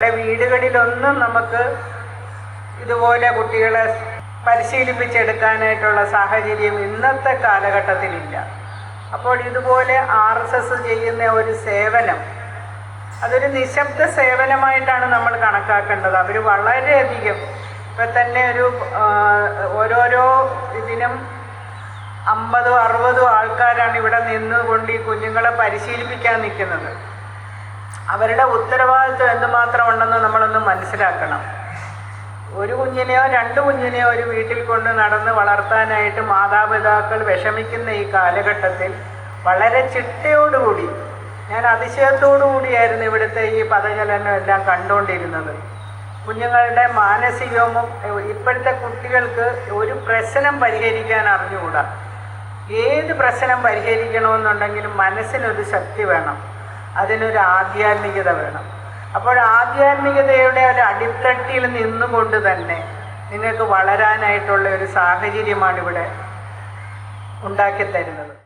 നമ്മുടെ വീടുകളിലൊന്നും നമുക്ക് ഇതുപോലെ കുട്ടികളെ പരിശീലിപ്പിച്ചെടുക്കാനായിട്ടുള്ള സാഹചര്യം ഇന്നത്തെ കാലഘട്ടത്തിലില്ല. അപ്പോൾ ഇതുപോലെ ആർ എസ് എസ് ചെയ്യുന്ന ഒരു സേവനം അതൊരു നിശബ്ദ സേവനമായിട്ടാണ് നമ്മൾ കണക്കാക്കേണ്ടത്. അവർ വളരെയധികം ഇപ്പം തന്നെ ഒരു ഓരോരോ ഇതിനും അമ്പതോ അറുപതോ ആൾക്കാരാണ് ഇവിടെ നിന്നുകൊണ്ട് ഈ കുഞ്ഞുങ്ങളെ പരിശീലിപ്പിക്കാൻ നിൽക്കുന്നത്. അവരുടെ ഉത്തരവാദിത്വം എന്തുമാത്രം ഉണ്ടെന്ന് നമ്മളൊന്ന് മനസ്സിലാക്കണം. ഒരു കുഞ്ഞിനെയോ രണ്ട് കുഞ്ഞിനെയോ ഒരു വീട്ടിൽ കൊണ്ട് നടന്ന് വളർത്താനായിട്ട് മാതാപിതാക്കൾ വിഷമിക്കുന്ന ഈ കാലഘട്ടത്തിൽ വളരെ ചിട്ടയോടുകൂടി ഞാൻ അതിശയത്തോടു കൂടിയായിരുന്നു ഇവിടുത്തെ ഈ പദചലനം എല്ലാം കണ്ടുകൊണ്ടിരുന്നത്. കുഞ്ഞുങ്ങളുടെ മാനസികവും ഇപ്പോഴത്തെ കുട്ടികൾക്ക് ഒരു പ്രശ്നം പരിഹരിക്കാൻ അറിഞ്ഞുകൂടാ. ഏത് പ്രശ്നം പരിഹരിക്കണമെന്നുണ്ടെങ്കിലും മനസ്സിനൊരു ശക്തി വേണം. അതിനൊരു ആധ്യാത്മികത വേണം. അപ്പോൾ ആധ്യാത്മികതയുടെ ഒരു അടിത്തട്ടിൽ നിന്നുകൊണ്ട് തന്നെ നിങ്ങൾക്ക് വളരാനായിട്ടുള്ള ഒരു സാഹചര്യമാണ് ഇവിടെ ഉണ്ടാക്കി തരുന്നത്